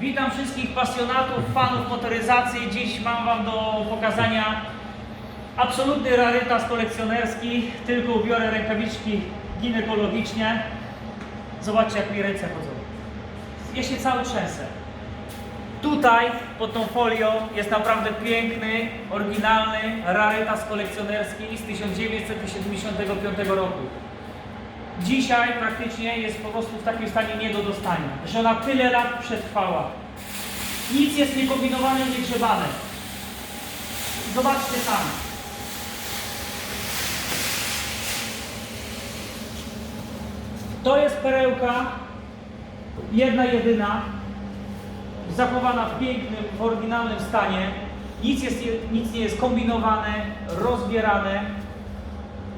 Witam wszystkich pasjonatów, fanów motoryzacji. Dziś mam Wam do pokazania absolutny rarytas kolekcjonerski. Tylko ubiorę rękawiczki ginekologiczne. Zobaczcie jak mi ręce chodzą. Ja cały trzęsę. Tutaj pod tą folią jest naprawdę piękny, oryginalny rarytas kolekcjonerski z 1975 roku. Dzisiaj praktycznie jest po prostu w takim stanie nie do dostania, że ona tyle lat przetrwała. Nic jest niekombinowane, niegrzebane. Zobaczcie sami. To jest perełka, jedna jedyna, zachowana w pięknym, w oryginalnym stanie. Nic, jest, nic nie jest kombinowane, rozbierane.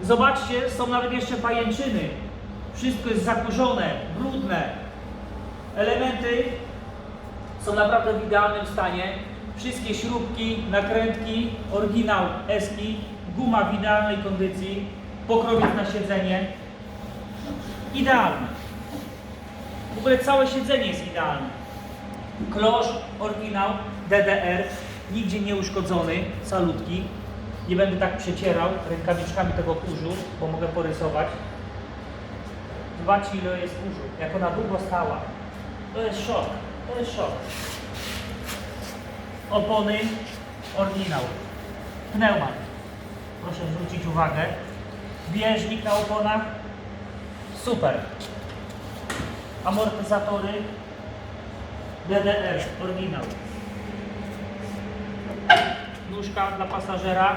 Zobaczcie, są nawet jeszcze pajęczyny. Wszystko jest zakurzone, brudne. Elementy są naprawdę w idealnym stanie. Wszystkie śrubki, nakrętki, oryginał eski, guma w idealnej kondycji, pokrowiec na siedzenie. Idealny. W ogóle całe siedzenie jest idealne. Klosz, oryginał, DDR, nigdzie nie uszkodzony, salutki. Nie będę tak przecierał rękawiczkami tego kurzu, bo mogę porysować. Zobaczcie ile jest kurzu, jak ona długo stała. To jest szok, to jest szok. Opony, oryginał. Pneumat. Proszę zwrócić uwagę. Bieżnik na oponach. Super. Amortyzatory. DDR, oryginał. Nóżka dla pasażera.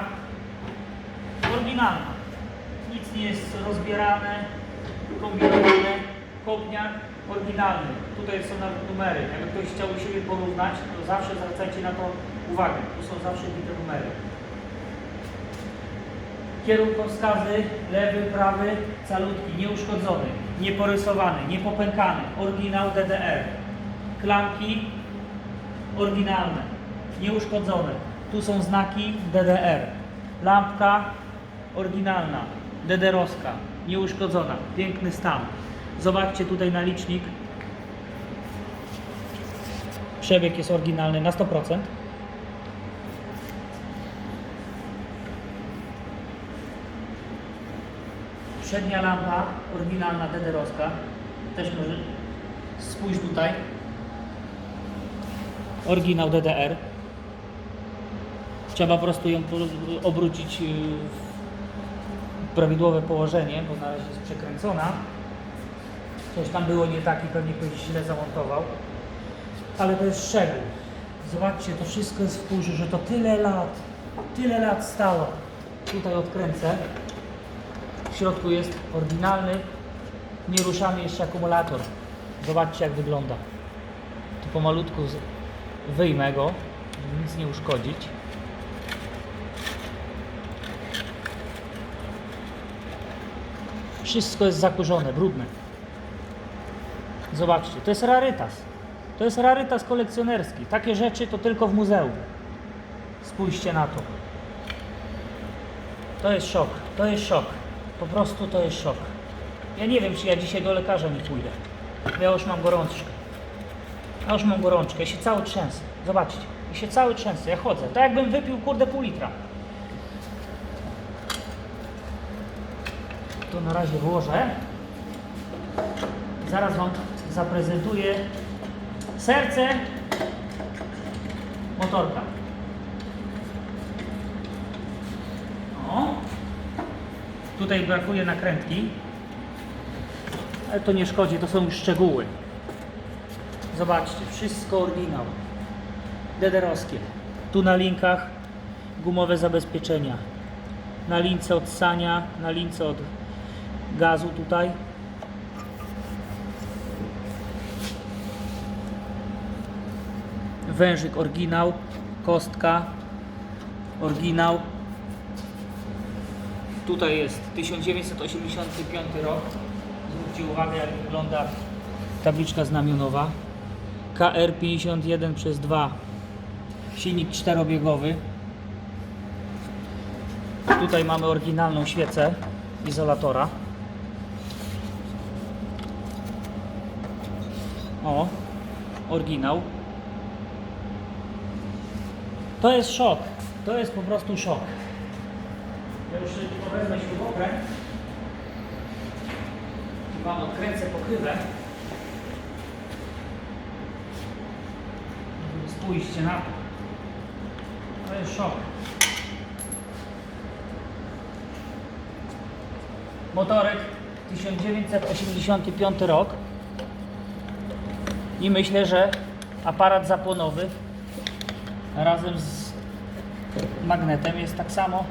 Oryginalna. Nic nie jest rozbierane, kombinowane. Kopniak oryginalny. Tutaj są nawet numery. Jakby ktoś chciał u siebie porównać, to zawsze zwracajcie na to uwagę. Tu są zawsze bite numery. Kierunkowskazy, lewy, prawy, calutki, nieuszkodzony, nieporysowany, niepopękany, oryginał DDR. Klamki oryginalne, nieuszkodzone. Tu są znaki DDR. Lampka oryginalna, DDR-owska, nieuszkodzona, piękny stan. Zobaczcie tutaj na licznik. Przebieg jest oryginalny na 100%. Przednia lampa oryginalna DDR-owska. Też może spójrz tutaj. Oryginał DDR. Trzeba po prostu ją obrócić w prawidłowe położenie, bo na razie jest przekręcona. Coś tam było nie tak i pewnie ktoś źle zamontował. Ale to jest szczegół. Zobaczcie, to wszystko jest w kurzu, że to tyle lat, tyle lat stało. Tutaj odkręcę. W środku jest oryginalny, nieruszany jeszcze akumulator. Zobaczcie jak wygląda. Tu pomalutku wyjmę go, żeby nic nie uszkodzić. Wszystko jest zakurzone, brudne. Zobaczcie, to jest rarytas. To jest rarytas kolekcjonerski. Takie rzeczy to tylko w muzeum. Spójrzcie na to. To jest szok, to jest szok. Po prostu to jest szok. Ja nie wiem, czy ja dzisiaj do lekarza nie pójdę. Ja już mam gorączkę. Ja już mam gorączkę, ja się cały trzęsę. Zobaczcie, ja się cały trzęsę, ja chodzę. Tak jakbym wypił kurde pół litra. To na razie włożę. Zaraz Wam zaprezentuję serce motorka. O. Tutaj brakuje nakrętki. Ale to nie szkodzi, to są już szczegóły. Zobaczcie, wszystko oryginał. Dederowskie. Tu na linkach gumowe zabezpieczenia. Na lince od sania, na lince od gazu tutaj. Wężyk oryginał, kostka oryginał. Tutaj jest 1985 rok. Zwróćcie uwagę jak wygląda tabliczka znamionowa. KR 51 przez 2 silnik czterobiegowy tutaj mamy oryginalną świecę izolatora o, oryginał To jest szok. To jest po prostu szok. Ja już wezmę śrubokręt. Wam odkręcę pokrywę. Spójrzcie na to. To jest szok. Motorek 1985 rok. I myślę, że aparat zapłonowy razem z magnetem jest tak samo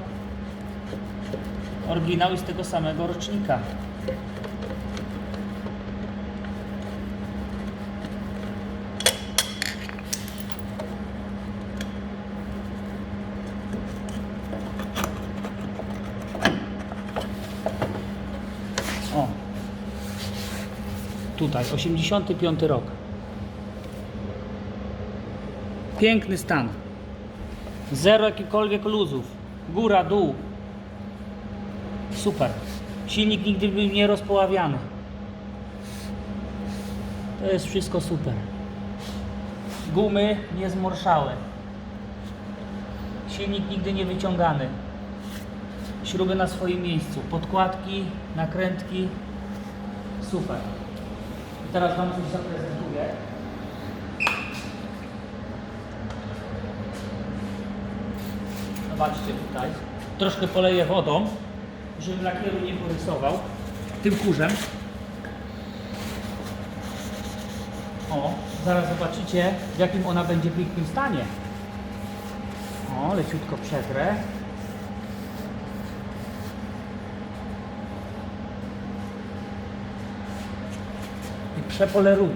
oryginał z tego samego rocznika. O. Tutaj, 85 rok. Piękny stan. Zero jakichkolwiek luzów. Góra, dół. Super. Silnik nigdy był nie rozpoławiany. To jest wszystko super. Gumy niezmorszałe. Silnik nigdy nie wyciągany. Śruby na swoim miejscu. Podkładki, nakrętki. Super. I teraz Wam coś zaprezentuję. Zobaczcie tutaj. Troszkę poleję wodą, żeby lakieru nie porysował tym kurzem. O, zaraz zobaczycie w jakim ona będzie pięknym stanie. O, leciutko przetrę. I przepoleruję.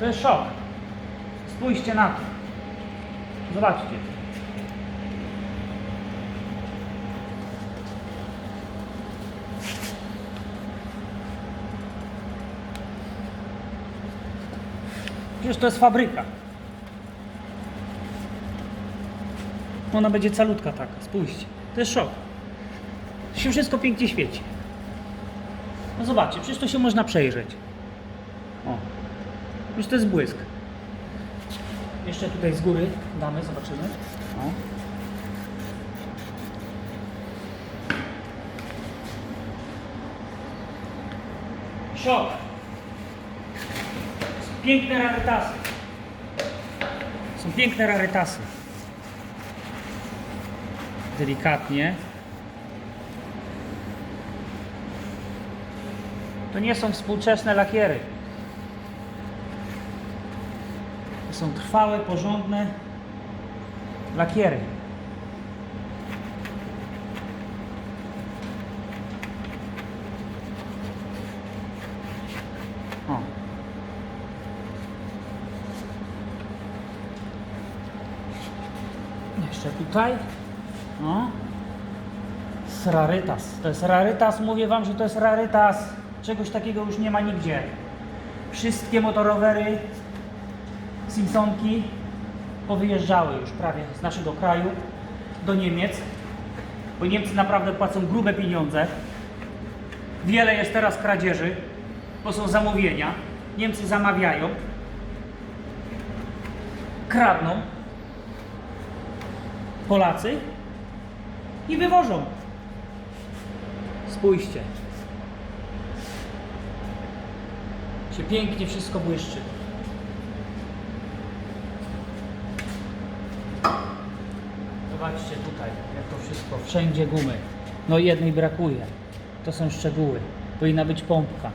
To jest szok. Spójrzcie na to. Zobaczcie. Przecież to jest fabryka. Ona będzie calutka taka, spójrzcie. To jest szok. Się wszystko pięknie świeci. No zobaczcie, przecież to się można przejrzeć. O. Już to jest błysk. Jeszcze tutaj z góry damy, zobaczymy. O. Szok. Są piękne rarytasy. Są piękne rarytasy. Delikatnie. To nie są współczesne lakiery. To są trwałe, porządne lakiery. Jeszcze tutaj. O. Z rarytas. To jest rarytas. Mówię Wam, że to jest rarytas. Czegoś takiego już nie ma nigdzie. Wszystkie motorowery Simpsonki powyjeżdżały już prawie z naszego kraju do Niemiec, bo Niemcy naprawdę płacą grube pieniądze. Wiele jest teraz kradzieży, bo są zamówienia. Niemcy zamawiają, kradną Polacy i wywożą. Spójrzcie. Się pięknie wszystko błyszczy. Zobaczcie tutaj, jak to wszystko, wszędzie gumy. No jednej brakuje. To są szczegóły. Powinna być pompka.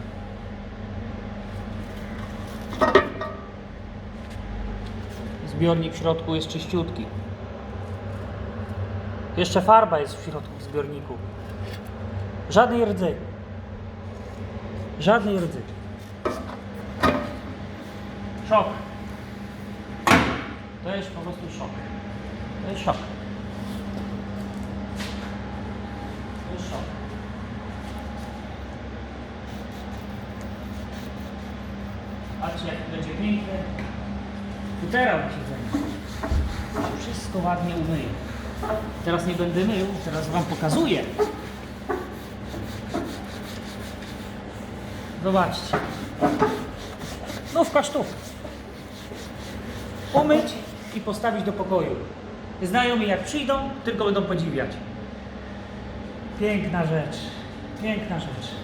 Zbiornik w środku jest czyściutki. Jeszcze farba jest w środku w zbiorniku. Żadnej rdzy. Żadnej rdzy. Szok. To jest po prostu szok. To jest szok. To jest szok. Patrzcie jak będzie piękny. Futerał się zajmie. Wszystko ładnie umyje. Teraz nie będę mył, teraz wam pokazuję. Zobaczcie. Nówka sztuk. umyć i postawić do pokoju. Znajomi jak przyjdą, tylko będą podziwiać. Piękna rzecz. Piękna rzecz.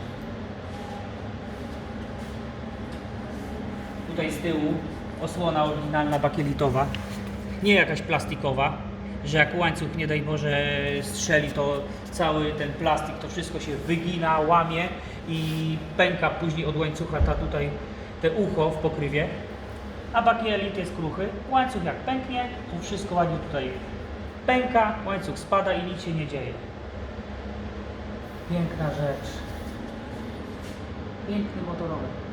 Tutaj z tyłu osłona oryginalna bakielitowa. Nie jakaś plastikowa, że jak łańcuch nie daj Boże strzeli, to cały ten plastik, to wszystko się wygina, łamie i pęka później od łańcucha ta tutaj te ucho w pokrywie. A bakielit jest kruchy. Łańcuch jak pęknie, to wszystko ładnie tutaj pęka, łańcuch spada i nic się nie dzieje. Piękna rzecz. Piękny motorower.